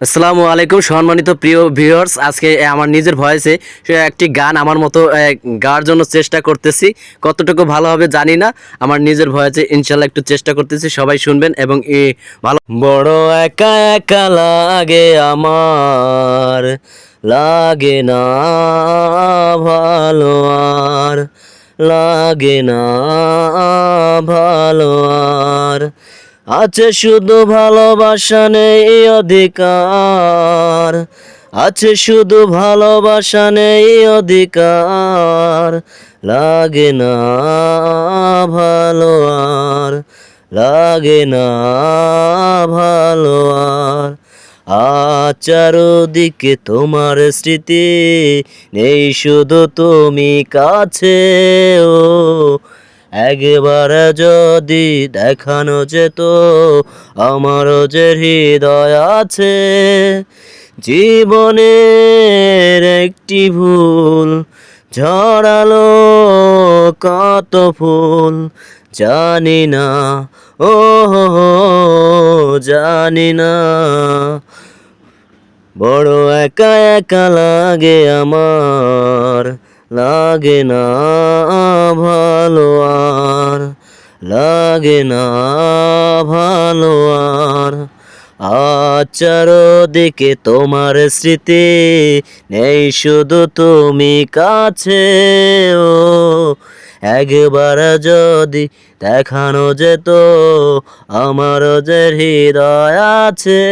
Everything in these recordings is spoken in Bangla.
আসসালামু আলাইকুম, সম্মানিত প্রিয় ভিউয়ার্স আজকে আমার নিজের ভয়েসে একটি গান আমার মতো গাওয়ার জন্য চেষ্টা করতেছি। কতটুকু ভালো হবে জানি না। আমার নিজের ভয়েসে ইনশাল্লাহ একটু চেষ্টা করতেছি, সবাই শুনবেন এবং এ, ভালো বড় একা একা লাগে আমার, লাগে না ভালো আর, লাগে না ভালো আর। আছে শুধু ভালোবাসা নেই অধিকার। আছে শুধু ভালোবাসা নেই অধিকার। লাগে না ভালো আর, লাগে না ভালো আর। আচারদিকে তোমার স্মৃতি নেই শুধু তুমি কাছে ও একবার যদি দেখানো যেত আমারও যে হৃদয় আছে, জীবনের একটি ভুল ঝরালো কত ফুল, জানি না ও জানি না। বড় একা একা লাগে আমার, লাগে না ভালো। লাগে না ভালো আর। আচার দিকে তোমার স্মৃতি নেই শুধু তুমি কাছে ও। একবার যদি দেখানো যেত আমার যে হৃদয় আছে,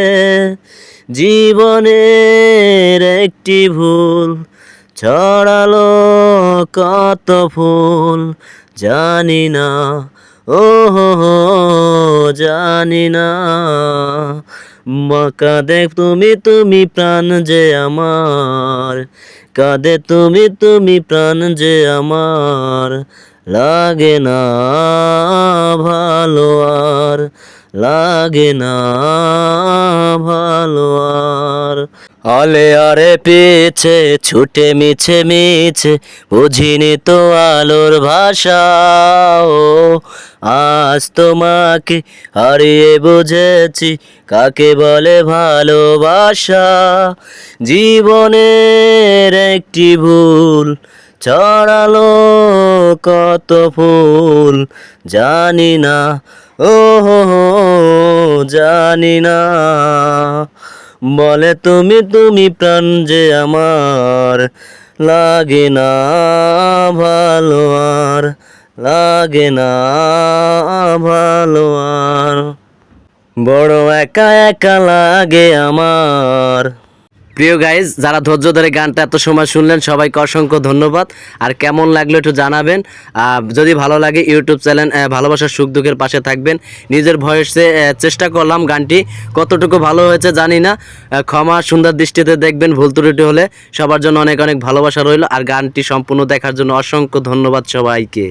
জীবনের একটি ভুল ছড়ালো কত ফুল জানি না। ও জানি না। মা কাঁদে তুমি তুমি প্রাণ যে আমার। কাঁদে তুমি তুমি প্রাণ যে আমার। লাগে না ভালো আর, লাগে না অলে আরে পেয়েছে ছুটে মিছে মিছে, বুঝিনি তো আলোর ভাষা, ও, আজ তোমাকে হারিয়ে বুঝেছি, কাকে বলে ভালোবাসা? জীবনের একটি ভুল, ছড়ালো কত ফুল, জানি না ও জানি না। বলে, তুমি তুমি প্রাণ যে আমার, লাগে না ভালো আর, লাগে না ভালো আর। বড় একা একা লাগে আমার প্রিয় গাইজ যারা ধৈর্য ধরে গানটা এত সময় শুনলেন, সবাইকে অসংখ্য ধন্যবাদ। আর কেমন লাগল একটু জানাবেন। যদি ভালো লাগে, ইউটিউব চ্যানেল ভালোবাসার সুখ দুঃখের পাশে থাকবেন। নিজের ভয়েসে চেষ্টা করলাম গানটি। কতটুকু ভালো হয়েছে জানি না। ক্ষমা সুন্দর দৃষ্টিতে দেখবেন, ভুল ত্রুটি হলে সবার জন্য অনেক অনেক ভালোবাসা রইল। আর গানটি সম্পূর্ণ দেখার জন্য অসংখ্য ধন্যবাদ সবাইকে।